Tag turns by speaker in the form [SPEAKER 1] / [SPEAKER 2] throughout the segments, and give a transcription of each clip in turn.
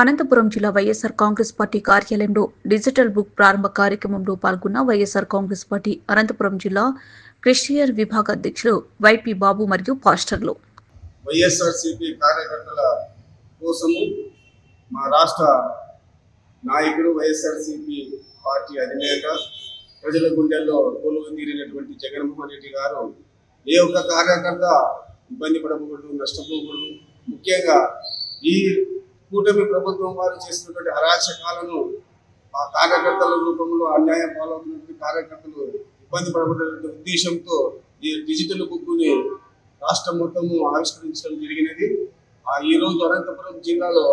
[SPEAKER 1] అనంతపురం జిల్లా YSR Congress party కార్యాలయంలో digital book ప్రారంభ కార్యక్రమంలో పాల్గొన్న వైఎస్ఆర్ కాంగ్రెస్ పార్టీ అనంతపురం జిల్లా క్రిస్టియన్ విభాగ అధ్యక్షులు వైపి బాబు మరియు పాస్టర్లు.
[SPEAKER 2] వైఎస్ఆర్సీపీ కార్యకర్తల కోసము మా రాష్ట్ర నాయకుడు వైఎస్ఆర్సీపీ పార్టీ అధినేత ప్రజల గుండెల్లో కొలువు తీరినటువంటి జగన్మోహన్ రెడ్డి గారు ఏ ఒక్క కార్యకర్త ఇబ్బంది పడకూడదు నష్టపోకూడదు. ముఖ్యంగా ఈ కూటమి ప్రభుత్వం వారు చేసినటువంటి అరాచకాలను ఆ కార్యకర్తల రూపంలో అన్యాయ పాలవుతున్నటువంటి కార్యకర్తలు ఇబ్బంది పడబడినటువంటి ఉద్దేశంతో ఈ డిజిటల్ బుక్ని రాష్ట్రం మొత్తము ఆవిష్కరించడం జరిగినది. ఆ ఈ రోజు అనంతపురం జిల్లాలో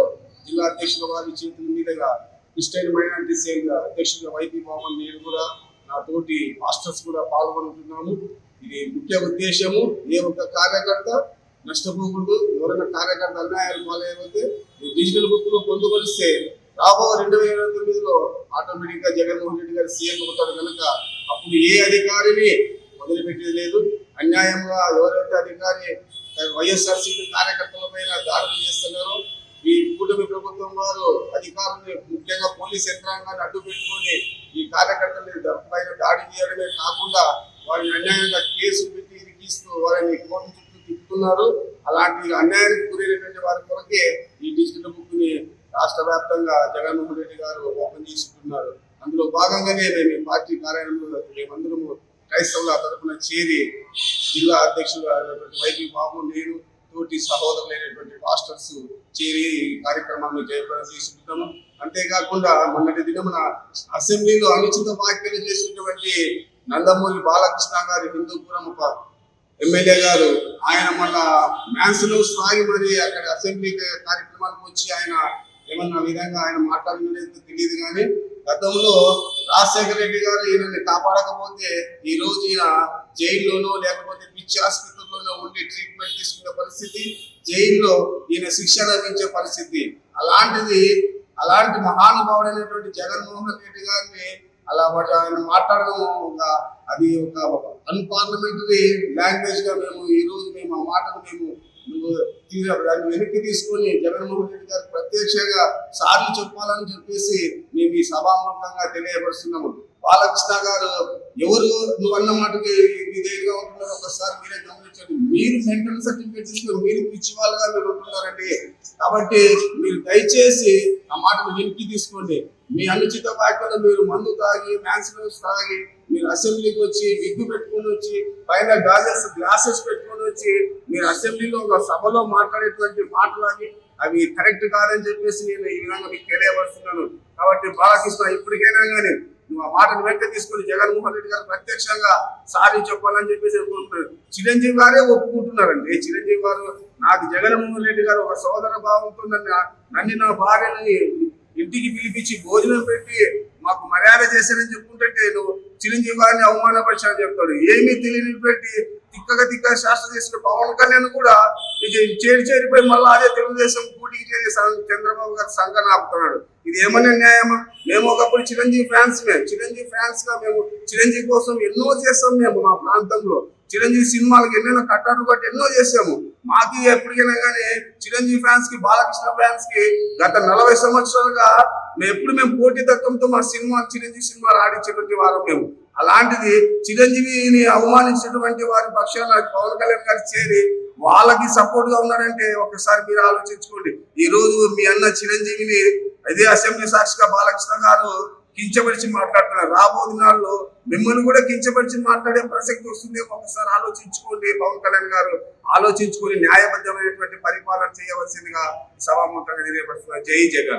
[SPEAKER 2] జిల్లా అధ్యక్షుల వారి చేతుల మీదుగా క్రిస్టియన్ మైనార్టీ సేల్ అధ్యక్షుడు వైపీ బాబన్ నేను కూడా నా తోటి మాస్టర్స్ కూడా పాల్గొంటున్నాము ఇది ముఖ్య ఉద్దేశము. ఏ ఒక్క కార్యకర్త నష్టపోకూడదు. ఎవరైనా కార్యకర్త అన్యాయాలు పాలైపోతే ఈ డిజిటల్ బుక్లో పొందుపరిస్తే రాబో రెండు వేల ఇరవై తొమ్మిదిలో ఆటోమేటిక్గా జగన్మోహన్ రెడ్డి గారు సీఎం అవుతారు కనుక అప్పుడు ఏ అధికారిని వదిలిపెట్టేది లేదు. అన్యాయంగా ఎవరైతే అధికారి వైఎస్ఆర్సీపీ కార్యకర్తల పైన దాడులు చేస్తున్నారో ఈ కూటమి ప్రభుత్వం వారు అధికారులు ముఖ్యంగా పోలీస్ యంత్రాంగాన్ని అడ్డు పెట్టుకొని ఈ కార్యకర్తల పైన దాడి చేయడమే కాకుండా వారిని అన్యాయంగా కేసు పెట్టి ఇరికిస్తూ వారిని కోర్టు చుట్టూ అలాంటి అన్యాయానికి గురైనటువంటి వారి కొరకే ఈ డిజిటల్ బుక్ని రాష్ట్ర వ్యాప్తంగా జగన్మోహన్ రెడ్డి గారు ఓపెన్ చేసుకుంటున్నారు అందులో భాగంగానే మేము ఈ పార్టీ కార్యాలయంలో మేమందరము క్రైస్తవుల తరఫున చేరి జిల్లా అధ్యక్షులు అయినటువంటి వైపీ బాబు నేను తోటి సహోదరులైనటువంటి మాస్టర్స్ చేరి కార్యక్రమాన్ని జయప్రదం చేసుకుంటాము అంతేకాకుండా మొన్నటి దినమున అసెంబ్లీలో అనుచిత వ్యాఖ్యలు చేసినటువంటి నందమూరి బాలకృష్ణ గారి హిందూపురం ఒక ఎమ్మెల్యే గారు ఆయన మళ్ళా మ్యాన్స్లో సాగి మరి అక్కడ అసెంబ్లీ కార్యక్రమాలకు వచ్చి ఆయన ఏమన్నా విధంగా ఆయన మాట్లాడినది తెలియదు కానీ గతంలో రాజశేఖర రెడ్డి గారు ఈయనని కాపాడకపోతే ఈ రోజు ఈయన జైల్లోనో లేకపోతే పిచ్చి ఆసుపత్రిలోనో ఉండి ట్రీట్మెంట్ తీసుకునే పరిస్థితి జైల్లో ఈయన శిక్ష లభించే పరిస్థితి. అలాంటిది అలాంటి మహానుభావుడైనటువంటి జగన్మోహన్ రెడ్డి గారిని అలా వాటి ఆయన మాట్లాడడం ఒక అది ఒక అన్పార్లమెంటరీ లాంగ్వేజ్గా మేము ఈ రోజు మేము ఆ మాటను మేము దాన్ని వెనక్కి తీసుకొని జగన్మోహన్ రెడ్డి గారికి ప్రత్యక్షంగా సార్లు చెప్పాలని చెప్పేసి మేము ఈ సభాముఖంగా తెలియపరుస్తున్నాము. బాలకృష్ణ గారు ఎవరు నువ్వు అన్న మాటకి ఇదేగా ఉంటున్నారు ఒకసారి మీరే గమనించండి. మీరు మెంటల్ సర్టిఫికేట్ తీసుకుని మీరు పిచ్చి వాళ్ళుగా మీరు ఉంటున్నారండి కాబట్టి మీరు దయచేసి ఆ మాటను వెనక్కి తీసుకోండి. మీ అనుచిత వ్యాఖ్యలు మీరు మందు తాగి మ్యాన్సిలోస్ తాగి మీరు అసెంబ్లీకి వచ్చి విగ్గు పెట్టుకొని వచ్చి పైన గాజెస్ గ్లాసెస్ పెట్టుకొని వచ్చి మీరు అసెంబ్లీలో ఒక సభలో మాట్లాడేటువంటి మాటలని అవి కరెక్ట్ కాదని చెప్పేసి నేను ఈ విధంగా మీకు తెలియపరుస్తున్నాను. కాబట్టి బాలకృష్ణ ఇప్పటికైనా కానీ నువ్వు ఆ మాటను వెంట తీసుకుని జగన్మోహన్ రెడ్డి గారు ప్రత్యక్షంగా సారీ చెప్పాలని చెప్పేసి అనుకుంటున్నారు చిరంజీవి గారే ఒప్పుకుంటున్నారండి. చిరంజీవి గారు నాకు జగన్మోహన్ రెడ్డి గారు ఒక సోదర భావంతో నన్ను నన్ను నా భార్యని ఇంటికి పిలిపించి భోజనం పెట్టి మాకు మర్యాద చేశారని చెప్పుకుంటే నువ్వు చిరంజీవి గారిని అవమానపరిచారని చెప్తాడు. ఏమీ తెలియని పెట్టి తిక్కగా తిక్కగా శాస్త్ర చేసిన పవన్ కళ్యాణ్ కూడా ఇది చేరి చేరిపోయి మళ్ళీ అదే తెలుగుదేశం కూటికి చేరి చంద్రబాబు గారి సంఘం ఆపుతున్నాడు. ఇది ఏమన్నా న్యాయమా? మేము ఒకప్పుడు చిరంజీవి ఫ్యాన్స్ మేము చిరంజీవి ఫ్యాన్స్గా మేము చిరంజీవి కోసం ఎన్నో చేస్తాం మేము మా ప్రాంతంలో. చిరంజీవి సినిమాలకు ఎన్నెన్నో కట్టాలు కట్టి ఎన్నో చేసాము మాకు ఎప్పటికైనా కానీ చిరంజీవి ఫ్యాన్స్కి బాలకృష్ణ ఫ్యాన్స్కి గత నలభై సంవత్సరాలుగా మేము ఎప్పుడు మేము పోటీ తత్వంతో మా సినిమా చిరంజీవి సినిమాలు ఆడించేటువంటి వారు మేము. అలాంటిది చిరంజీవిని అవమానించినటువంటి వారి పక్షాన పవన్ కళ్యాణ్ గారు చేరి వాళ్ళకి సపోర్ట్గా ఉన్నారంటే ఒకసారి మీరు ఆలోచించుకోండి. ఈ రోజు మీ అన్న చిరంజీవిని అదే అసెంబ్లీ సాక్షిగా బాలకృష్ణ గారు కించపరిచి మాట్లాడుతున్నారు. రాబో దినాల్లో మిమ్మల్ని కూడా కించపరిచి మాట్లాడే ప్రసక్తి వస్తుంది ఒకసారి ఆలోచించుకోండి పవన్ కళ్యాణ్ గారు. ఆలోచించుకొని న్యాయబద్ధమైనటువంటి పరిపాలన చేయవలసిందిగా సభాముఖంగా తెలియపడుతున్నారు జై జగన్.